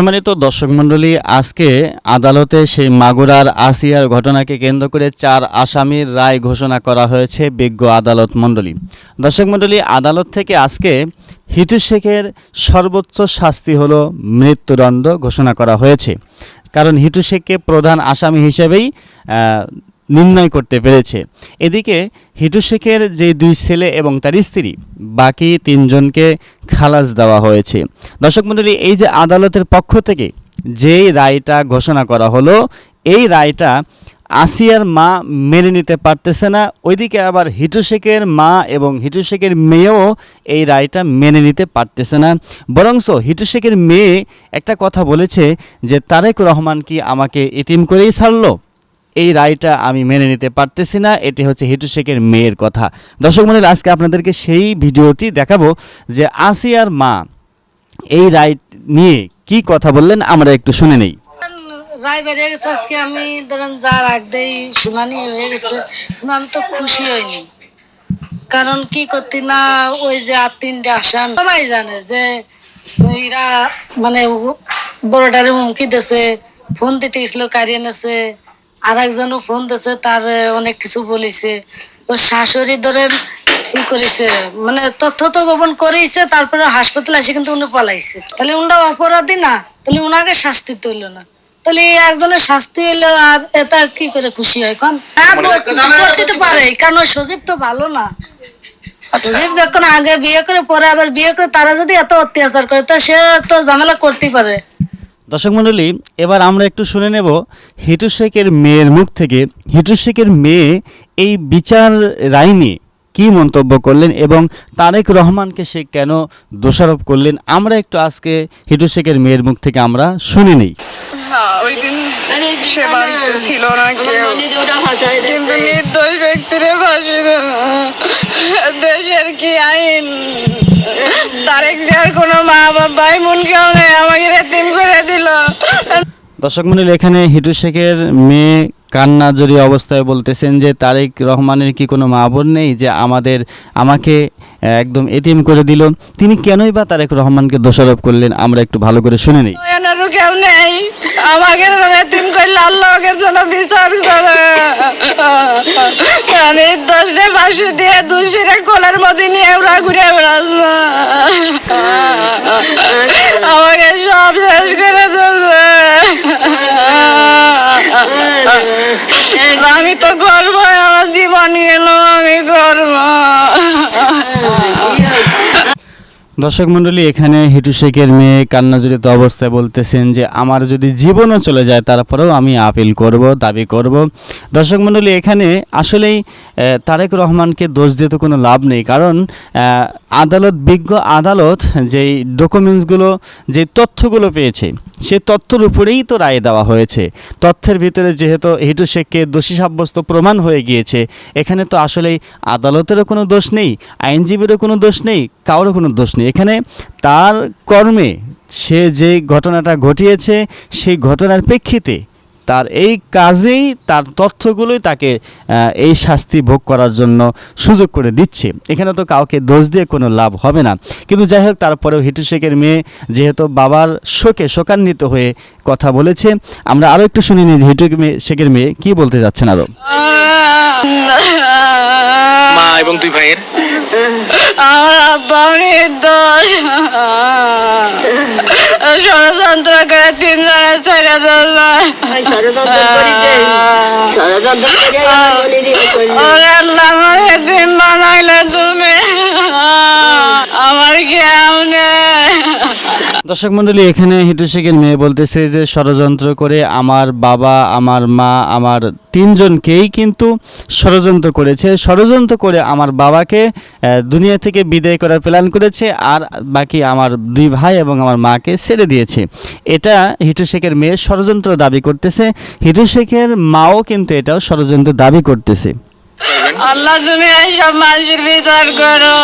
সম্মানিত দর্শক মণ্ডলী, আজকে আদালতে সেই মাগুরার আসিয়ার ঘটনাকে কেন্দ্র করে চার আসামির রায় ঘোষণা করা হয়েছে বিজ্ঞ আদালত মণ্ডলী। দর্শক মণ্ডলী, আদালত থেকে আজকে হিটু শেখের সর্বোচ্চ শাস্তি হল মৃত্যুদণ্ড ঘোষণা করা হয়েছে। কারণ হিটু শেখকে প্রধান আসামি হিসেবেই নির্ণয় করতে পেরেছে। এদিকে হিটু শেখের যে দুই ছেলে এবং তার স্ত্রী, বাকি তিনজনকে খালাস দেওয়া হয়েছে। দর্শক মণ্ডলী, এই যে আদালতের পক্ষ থেকে যেই রায়টা ঘোষণা করা হলো, এই রায়টা আসিয়ার মা মেনে নিতে পারতেছে না। ওইদিকে আবার হিটু শেখের মা এবং হিটু শেখের মেয়েও এই রায়টা মেনে নিতে পারতেছে না। বরংস হিটু শেখের মেয়ে একটা কথা বলেছে যে, তারেক রহমান কি আমাকে এতিম করেই ছাড়লো? এই রায়টা আমি মেনে নিতে পারতেছি না, এটি হচ্ছে হিটু শেখের মেয়ের কথা। দর্শক মনে আজকে আপনাদেরকে সেই ভিডিওটি দেখাবো যে আসিয়ার মা এই রায় নিয়ে কি কথা বললেন, আমরা একটু শুনে নেই। রায় বেরিয়ে গেছে, আজকে আমি ধরেন যার দেই শুনানি হয়ে গেছে, আমি তো খুশি হইনি। কারণ কি করতে না, ওই যে আর তিনটে আসান, সবাই জানে যে এরা মানে বড়টারে হুমকি দিছে ফোন দিতে গেছিল কারিয়ে এনেছে আর একজনও ফোন দিছে তার অনেক কিছু বলেছে। ও শাশুড়ি ধরেন ই করেছে মানে তথ্য তো গোপন করেইছে তারপরে হাসপাতালে এসে কিন্তু উনি পালাইছে। তাহলে উনটা অপরাধী না তাহলে উনাকে শাস্তি তুললো না। তাহলে একজনের শাস্তি হইল আর এটা কি করে খুশি হয় কন? হ্যাঁ করতে তো পারে কারণ সজীব তো ভালো না। সজীব যখন আগে বিয়ে করে পরে আবার বিয়ে করে তারা যদি এত অত্যাচার করে তো সে তো ঝামেলা করতেই পারে। দর্শক মণ্ডলী, এবার আমরা একটু শুনে নেব হিটু শেখের মেয়ের মুখ থেকে। হিটু শেখের মেয়ে এই বিচার রায় নিয়ে কী মন্তব্য করলেন এবং তারেক রহমানকে সে কেন দোষারোপ করলেন? আমরা একটু আজকে হিটু শেখের মেয়ের মুখ থেকে আমরা শুনে নেই। বাড়িতে ছিল না কেউ। কিন্তু নির্দোষ ব্যক্তিরে ফাঁসি দেশের কি আইন? তারেক জিয়ার কোনো মা বাবা ভাই, বোন কেউ নেই, আমাকে করে দিল। দর্শক মন্ডল এখানে হিটু শেখের মেয়ে কান্না জড়িয়ে অবস্থায় বলতেছেন যে, তারেক রহমানের কি কোনো মা বোন নেই যে আমাদের, আমাকে একদম এতিম করে দিল। তিনি কেনই বা তারেক রহমানকে দোষারোপ করলেন, আমরা একটু ভালো করে শুনে নিই। কেউ নেই। আমাকে রেতিম করলে আল্লাহকে জন্য বিচার করে। নির্দোষে ফাঁসি দিয়ে দোষীরা কোলের মধ্যে নিয়ে ওরা ঘুরে বেড়াচ্ছে। আমাকে সব শেষ করে দেবে। আমি তো গর্ব আমার জীবন গেল, আমি গর্ব দর্শক মণ্ডলী, এখানে হিটু শেখের মেয়ে কান্না জড়িত অবস্থায় বলতেছেন যে, আমার যদি জীবনও চলে যায়, তারপরেও আমি আপিল করব, দাবি করব। দর্শক মণ্ডলী, এখানে আসলেই তারেক রহমানকে দোষ দিয়ে তো কোনো লাভ নেই। কারণ আদালত, বিজ্ঞ আদালত যেই ডকুমেন্টসগুলো যে তথ্যগুলো পেয়েছে, সে তথ্যের উপরেই তো রায় দেওয়া হয়েছে। তথ্যের ভিতরে যেহেতু হিটু শেখকে দোষী সাব্যস্ত প্রমাণ হয়ে গিয়েছে, এখানে তো আসলেই আদালতেরও কোনো দোষ নেই, আইনজীবীরও কোনো দোষ নেই কারোর কোনো দোষ নেই। এখানে তার কর্মে সে যে ঘটনাটা ঘটিয়েছে, সেই ঘটনার প্রেক্ষিতে তার এই কাজেই, তার তথ্যগুলোই তাকে এই শাস্তি ভোগ করার জন্য সুযোগ করে দিচ্ছে। এখানে তো কাউকে দোষ দিয়ে কোনো লাভ হবে না। কিন্তু যাই হোক তারপরেও হিটু শেখের মেয়ে যেহেতু বাবার শোকে শোকান্বিত হয়ে কথা বলেছে আমরা আরও একটু শুনি নিই যে হিটু শেখের মেয়ে কী বলতে যাচ্ছেন আরও মা এবং দুই ভাইয়ের? ষড়যন্ত্র করে তিনজনে ছেড়ে দিল। ওরে আল্লাহ আমাকে দিন বানাইলে তুমি। দর্শক মণ্ডলী এখানে হিটু শেখের মেয়ে বলতেছে যে ষড়যন্ত্র করে আমার বাবা, আমার মা, আমার তিনজনকেই কিন্তু ষড়যন্ত্র করেছে। ষড়যন্ত্র করে আমার বাবাকে দুনিয়া থেকে বিদায় করার প্ল্যান করেছে আর বাকি আমার দুই ভাই এবং আমার মাকে ছেড়ে দিয়েছে। এটা হিটু শেখের মেয়ে ষড়যন্ত্র দাবি করতেছে। হিটু শেখের মাও কিন্তু এটাও ষড়যন্ত্র দাবি করতেছে। আল্লাহ তুমি মানুষের করো।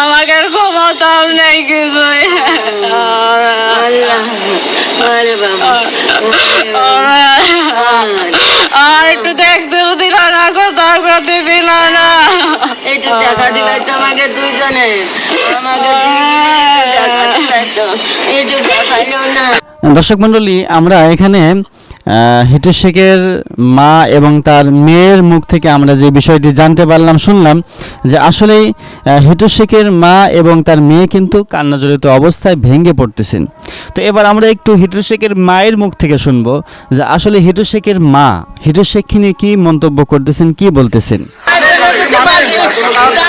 আমাকে আর ক্ষমতাও নেই কিছু আর একটু দেখতেও দিল না কোথাও করতে দিল না একটু দেখা দিলাই তো আমাকে দুইজনে আমাকে দেখা দিলাই তো। একটু দেখাইলেও না। দর্শক মণ্ডলী আমরা এখানে হিটু শেখের মা এবং তার মেয়ের মুখ থেকে আমরা যে বিষয়টি জানতে পারলাম, শুনলাম যে আসলেই হিটু শেখের মা এবং তার মেয়ে কিন্তু কান্নাজড়িত অবস্থায় ভেঙে পড়তেছেন। তো এবার আমরা একটু হিটু শেখের মায়ের মুখ থেকে শুনব যে আসলে হিটু শেখের মা, হিটু শেখ নিয়ে কি মন্তব্য করতেছেন, কি বলতেছেন? আমার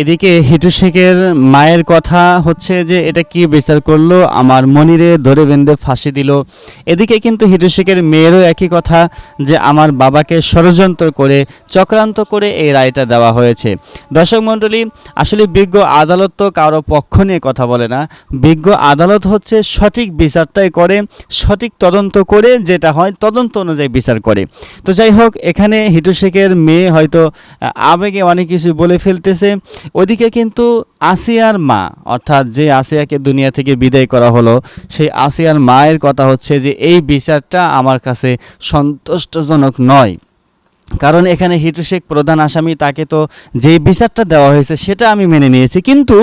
এদিকে হিটু শেখের মায়ের কথা হচ্ছে যে, এটা কি বিচার করল? আমার মনিরে ধরে বেঁধে ফাঁসি দিল। এদিকে কিন্তু হিটু শেখের মেয়েরও একই কথা যে, আমার বাবাকে ষড়যন্ত্র করে, চক্রান্ত করে এই রায়টা দেওয়া হয়েছে। দর্শক মণ্ডলী, আসলে বিজ্ঞ আদালত তো কারও পক্ষ নিয়ে কথা বলে না। বিজ্ঞ আদালত হচ্ছে সঠিক বিচারটাই করে, সঠিক তদন্ত করে যেটা হয়, তদন্ত অনুযায়ী বিচার করে। তো যাই হোক, এখানে হিটু শেখের মেয়ে হয়তো আবেগে অনেক কিছু বলে ফেলতেছে। ওদিকে কিন্তু আসিয়ার মা, অর্থাৎ যে আসিয়াকে দুনিয়া থেকে বিদায় করা হলো, সেই আসিয়ার মায়ের কথা হচ্ছে যে, এই বিচারটা আমার কাছে সন্তুষ্টজনক নয়। কারণ এখানে হিটু শেখ প্রধান আসামি, তাকে তো যে বিচারটা দেওয়া হয়েছে সেটা আমি মেনে নিয়েছি। কিন্তু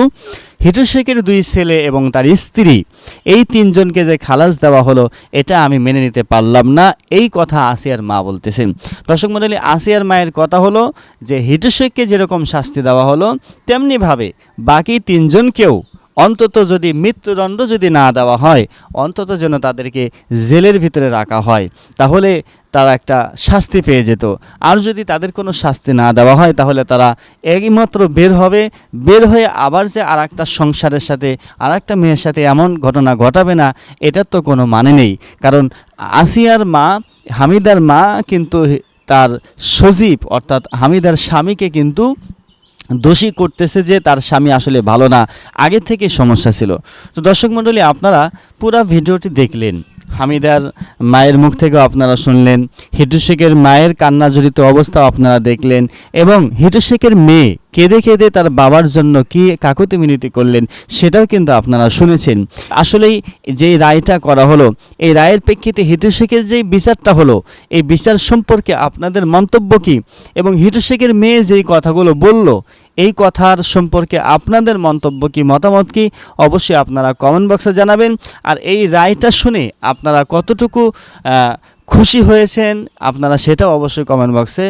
হিটু শেখের দুই ছেলে এবং তার স্ত্রী, এই তিনজনকে যে খালাস দেওয়া হলো, এটা আমি মেনে নিতে পারলাম না। এই কথা আসিয়ার মা বলতেছেন। দর্শক মন্ডলী, আসিয়ার মায়ের কথা হলো যে, হিটু শেখকে যেরকম শাস্তি দেওয়া হলো, তেমনিভাবে বাকি তিনজনকেও অন্তত যদি মৃত্যুদণ্ড যদি না দেওয়া হয়, অন্তত যেন তাদেরকে জেলের ভিতরে রাখা হয়, তাহলে তারা একটা শাস্তি পেয়ে যেত। আর যদি তাদের কোনো শাস্তি না দেওয়া হয়, তাহলে তারা একমাত্র বের হবে, বের হয়ে আবার যে আর একটা সংসারের সাথে আর একটা মেয়ের সাথে এমন ঘটনা ঘটাবে না, এটার তো কোনো মানে নেই। কারণ আসিয়ার মা, হামিদার মা কিন্তু তার সজীব, অর্থাৎ হামিদার স্বামীকে কিন্তু দোষী করতেছে যে তার স্বামী আসলে ভালো না। আগে থেকে সমস্যা ছিল। তো দর্শক মণ্ডলী, আপনারা পুরো ভিডিওটি দেখলেন। হামিদার মায়ের মুখ থেকেও আপনারা শুনলেন। হিটু শেখের মায়ের কান্না জড়িত অবস্থাও আপনারা দেখলেন। এবং হিটু শেখের মেয়ে কেঁদে কেঁদে তার বাবার জন্য কি কাকুতি মিনতি করলেন, সেটাও কিন্তু আপনারা শুনেছেন। আসলেই যে রায়টা করা হলো, এই রায়ের প্রেক্ষিতে হিটু শেখের যেই বিচারটা হলো, এই বিচার সম্পর্কে আপনাদের মন্তব্য কি? এবং হিটু শেখের মেয়ে যেই কথাগুলো বলল, এই কথার সম্পর্কে আপনাদের মন্তব্য কি, মতামত কি, অবশ্যই আপনারা কমেন্ট বক্সে জানাবেন। আর এই রায়টা শুনে আপনারা কতটুকু খুশি হয়েছেন, আপনারা সেটাও অবশ্যই কমেন্ট বক্সে